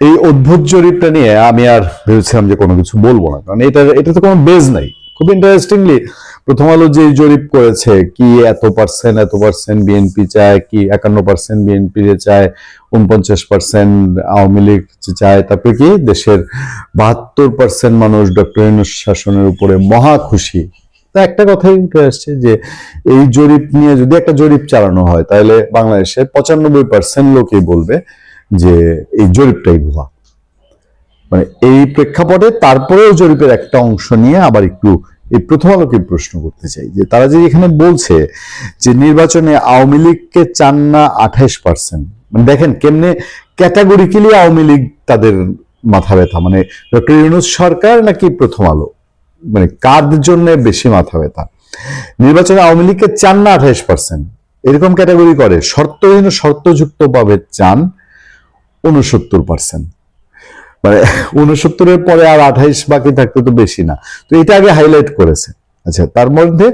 এই অদ্ভুত জরিপটা নিয়ে আমি আর ভেবেছিলাম যে কোনো কিছু বলব না। কারণ এটা এটা তো কোনো বেজ নাই। খুব ইন্টারেস্টিংলি প্রথম আলো যে জরিপ করেছে, কি এত পার্সেন্ট এত পার্সেন্ট বিএনপি চায়, কি একান্ন পার্সেন্ট বিএনপি চায়, উনপঞ্চাশ পার্সেন্ট আওয়ামী লীগ চায়, তারপরে কি দেশের বাহাত্তর পার্সেন্ট মানুষ ডক্টর শাসনের উপরে মহা খুশি। তা একটা কথাই উঠে আসছে যে, এই জরিপ নিয়ে যদি একটা জরিপ চালানো হয়, তাহলে বাংলাদেশে পঁচানব্বই পার্সেন্ট লোকই বলবে যে এই জরিপটাই ভুয়া। মানে এই প্রেক্ষাপটে তারপরেও জরিপের একটা অংশ নিয়ে আবার একটু এই প্রথম আলোকে প্রশ্ন করতে চাই। যে তারা যে এখানে বলছে যে নির্বাচনে আওয়ামী লীগকে চান না আঠাইশ পার্সেন্ট মানে দেখেন কেমনে ক্যাটাগরিক্যালি আওয়ামী লীগ তাদের মাথা ব্যথা। মানে ডক্টর ইউনুস সরকার নাকি প্রথম আলো? মানে কার জন্য বেশি মাথা ব্যথা? নির্বাচনে আওয়ামী লীগকে চান না আঠাইশ পার্সেন্ট এরকম ক্যাটাগরি করে। শর্তহীন শর্তযুক্ত ভাবে চান উনসত্তর পার্সেন্ট মানে উনসত্তরের পরে আর আঠাইশ বাকি থাকতে তো বেশি না। তো এটা আগে হাইলাইট করেছে। আচ্ছা তার মধ্যে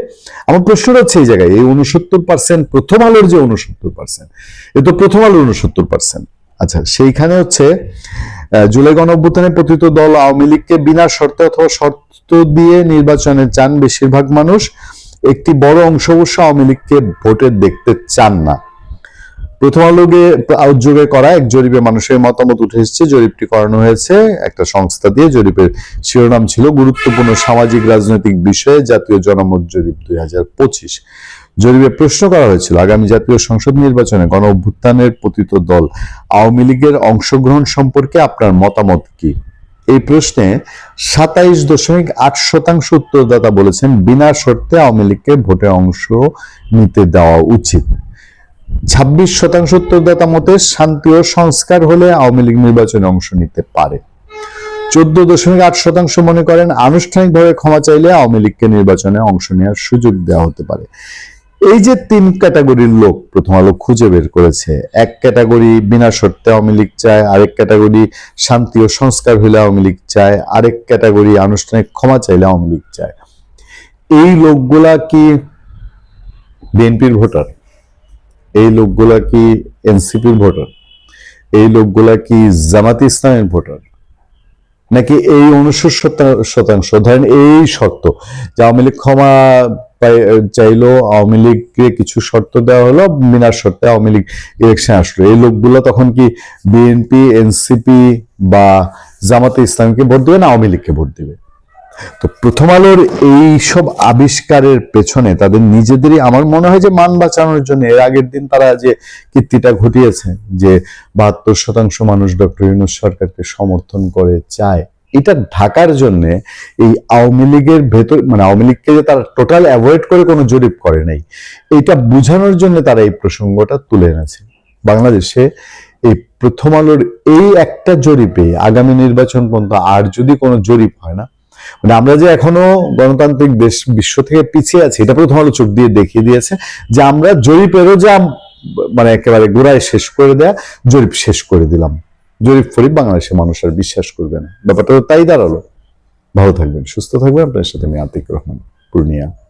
আমার প্রশ্ন হচ্ছে এই জায়গায়, এই উনসত্তর পার্সেন্ট প্রথম আলোর যে উনসত্তর পার্সেন্ট এ তো প্রথম আলোর উনসত্তর পার্সেন্ট আচ্ছা সেইখানে হচ্ছে জুলাই গণঅভ্যুত্থানে পতিত দল আওয়ামী লীগকে বিনা শর্তে অথবা শর্ত দিয়ে নির্বাচনে চান বেশিরভাগ মানুষ, একটি বড় অংশ অবশ্য আওয়ামী লীগকে ভোটে দেখতে চান না। প্রথম আলোকে উদ্যোগে করা এক জরিপে মানুষের মতামত উঠে এসেছে। জরিপটি করানো হয়েছে একটা সংস্থা দিয়ে। জরিপের শিরোনাম ছিল গুরুত্বপূর্ণ সামাজিক রাজনৈতিক বিষয়ে জাতীয় জনমত জরিপ দুই হাজার পঁচিশ। জরিপে প্রশ্ন করা হয়েছিল, আগামী জাতীয় সংসদ নির্বাচনে গণ অভ্যুত্থানের পতিত দল আওয়ামী লীগের অংশগ্রহণ সম্পর্কে আপনার মতামত কি? এই প্রশ্নে সাতাইশ দশমিক আট শতাংশ উত্তরদাতা বলেছেন, বিনা শর্তে আওয়ামী লীগকে ভোটে অংশ নিতে দেওয়া উচিত। ছাব্বিশ শতাংশ উত্তরদাতা মতে শান্তি ও সংস্কার হলে আওয়ামী লীগ নির্বাচনে অংশ নিতে পারে। চোদ্দ দশমিক আট শতাংশ মনে করেন, আনুষ্ঠানিকভাবে ক্ষমা চাইলে আওয়ামী লীগকে নির্বাচনে অংশ নেওয়ার সুযোগ দেওয়া হতে পারে। এই যে তিন ক্যাটাগরির লোক প্রথম আলো খুঁজে বের করেছে। এক ক্যাটাগরি বিনা শর্তে আওয়ামী লীগ চায়, আরেক ক্যাটাগরি শান্তি ও সংস্কার হলে আওয়ামী লীগ চায়, আরেক ক্যাটাগরি আনুষ্ঠানিক ক্ষমা চাইলে আওয়ামী লীগ চায়। এই লোকগুলা কি বিএনপির ভোটার? এই লোকগুলা কি এনসিপির ভোটার? এই লোকগুলা কি জামাত ইসলামের ভোটার? নাকি এই উনসত্তর শতাংশ? ধরেন এই শর্ত যে আওয়ামী লীগ ক্ষমা চাইলো, আওয়ামী লীগকে কিছু শর্ত দেওয়া হলো বিনা শর্তে আওয়ামী লীগ ইলেকশন আসলো। এই লোকগুলো তখন কি বিএনপি, এনসিপি বা জামাতে ইসলামকে ভোট দেবে না আওয়ামী লীগকে ভোট দেবে? তো প্রথম আলোর এই সব আবিষ্কারের পেছনে তাদের নিজেদেরই আমার মনে হয় যে মান বাঁচানোর জন্য, এর আগের দিন তারা যে কীর্তিটা ঘটিয়েছে, যে বাহাত্তর শতাংশ মানুষ ডক্টর ইউনুস সরকারকে সমর্থন করে চায়, এটা ঢাকার জন্য এই আওয়ামী লীগের ভেতর মানে আওয়ামী লীগকে যে তারা টোটাল অ্যাভয়েড করে কোনো জরিপ করে নাই, এটা বোঝানোর জন্য তারা এই প্রসঙ্গটা তুলে এনেছে। বাংলাদেশে এই প্রথম আলোর এই একটা জরিপে আগামী নির্বাচন পর্যন্ত আর যদি কোনো জরিপ হয় না মানে আমরা যে এখনও গণতান্ত্রিক দেশ বিশ্ব থেকে পিছিয়ে আছি, এটা প্রথম আলো চোখ দিয়ে দেখিয়ে দিয়েছে যে আমরা জরিপেরও যা মানে একেবারে গোড়ায় শেষ করে দেয়া জরিপ শেষ করে দিলাম। জরিপ ফরিপ বাংলাদেশের মানুষ আর বিশ্বাস করবে না। ব্যাপারটা তাই দাঁড়াল। ভালো থাকবেন, সুস্থ থাকবেন। আপনার সাথে আমি আতিক রহমান, পূর্ণিয়া।